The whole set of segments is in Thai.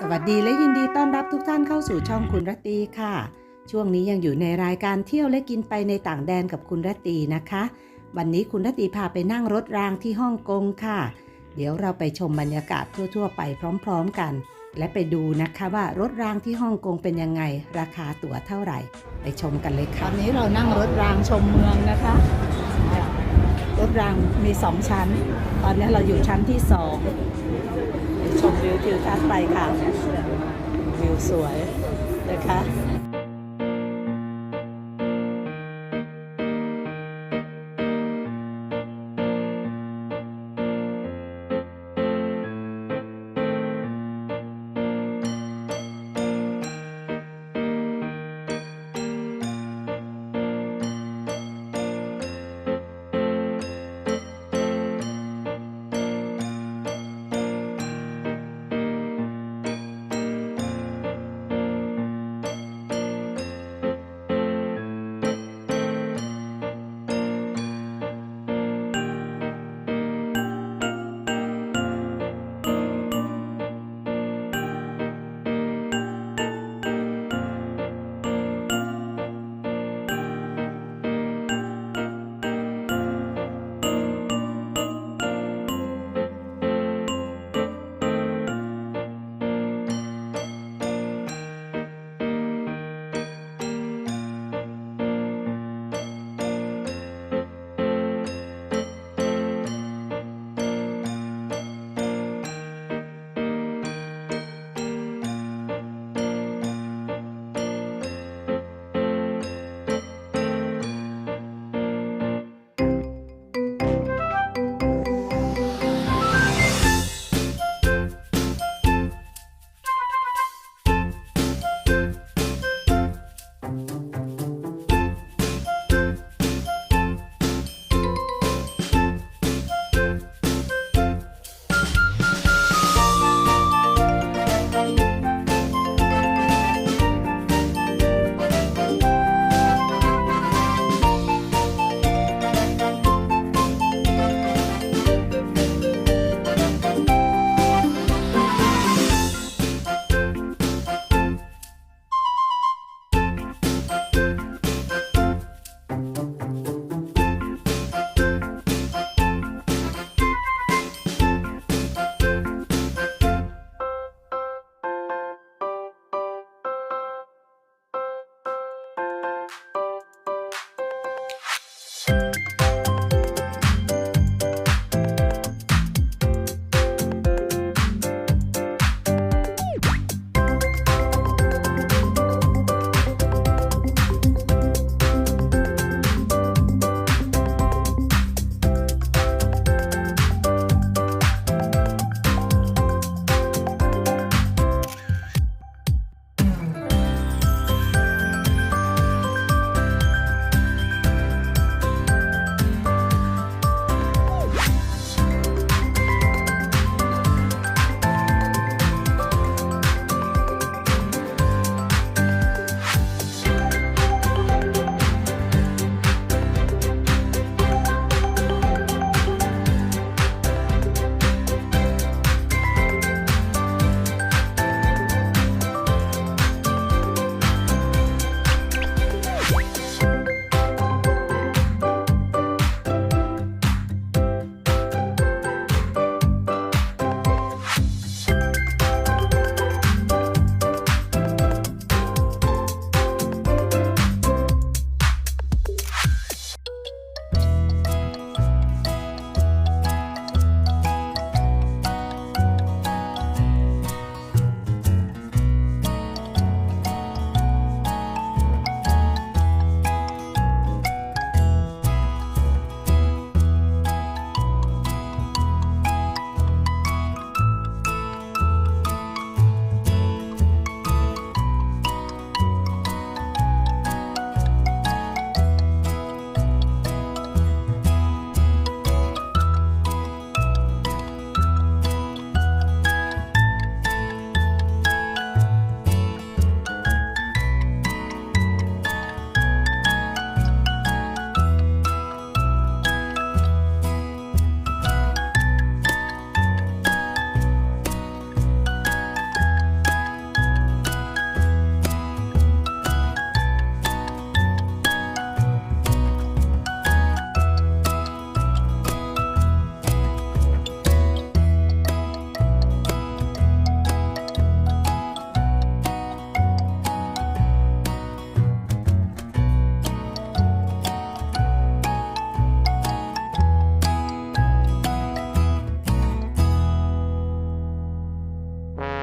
สวัสดีและยินดีต้อนรับทุกท่านเข้าสู่ช่องคุณรตตีค่ะ ช่วงนี้ยังอยู่ในรายการเที่ยวและกินไปในต่างแดนกับคุณรตตีนะคะ วันนี้คุณรตตีพาไปนั่งรถรางที่ฮ่องกงค่ะ เดี๋ยวเราไปชมบรรยากาศทั่ว ๆ ไปพร้อม ๆกัน และไปดูนะคะว่ารถรางที่ฮ่องกงเป็นยังไง ราคาตั๋วเท่าไหร่ ไปชมกันเลยค่ะตอนนี้เรานั่งรถรางชมเมืองนะคะ รถรางมีสองชั้น ตอนนี้เราอยู่ชั้นที่สอง ชมวิวทิวทัศน์ไปค่ะ วิวสวยนะคะ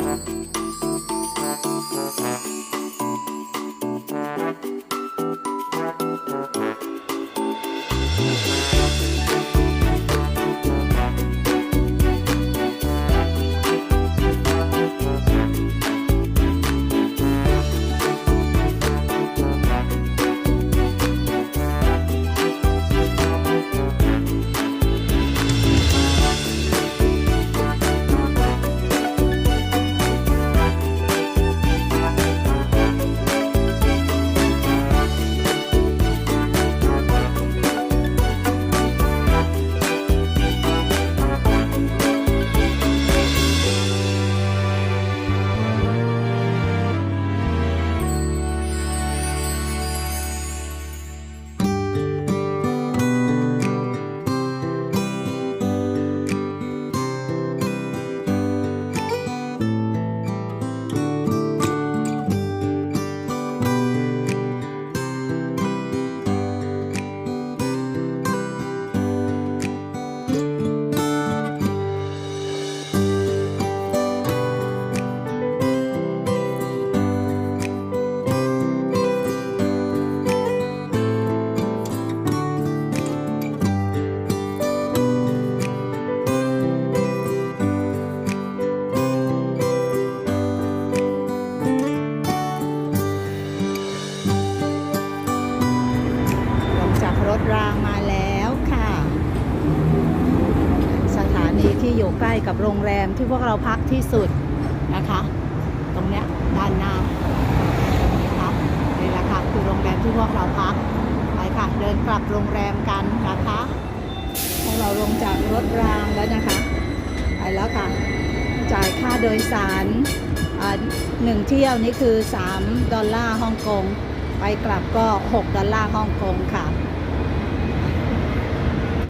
ล ที่อยู่ใกล้กับโรงแรมที่พวกเราพักที่สุดนะคะ ตรงเนี้ยด้านหน้านะคะนี่แหละค่ะคือโรงแรมที่พวกเราพักไปค่ะเดินกลับโรงแรมกันนะคะพวกเราลงจากรถรางแล้วนะคะไปแล้วค่ะจ่ายค่าโดยสารอ่าหนึ่งเที่ยวนี่คือ 3 ดอลลาร์ฮ่องกง ไปกลับก็ 6 ดอลลาร์ฮ่องกงค่ะ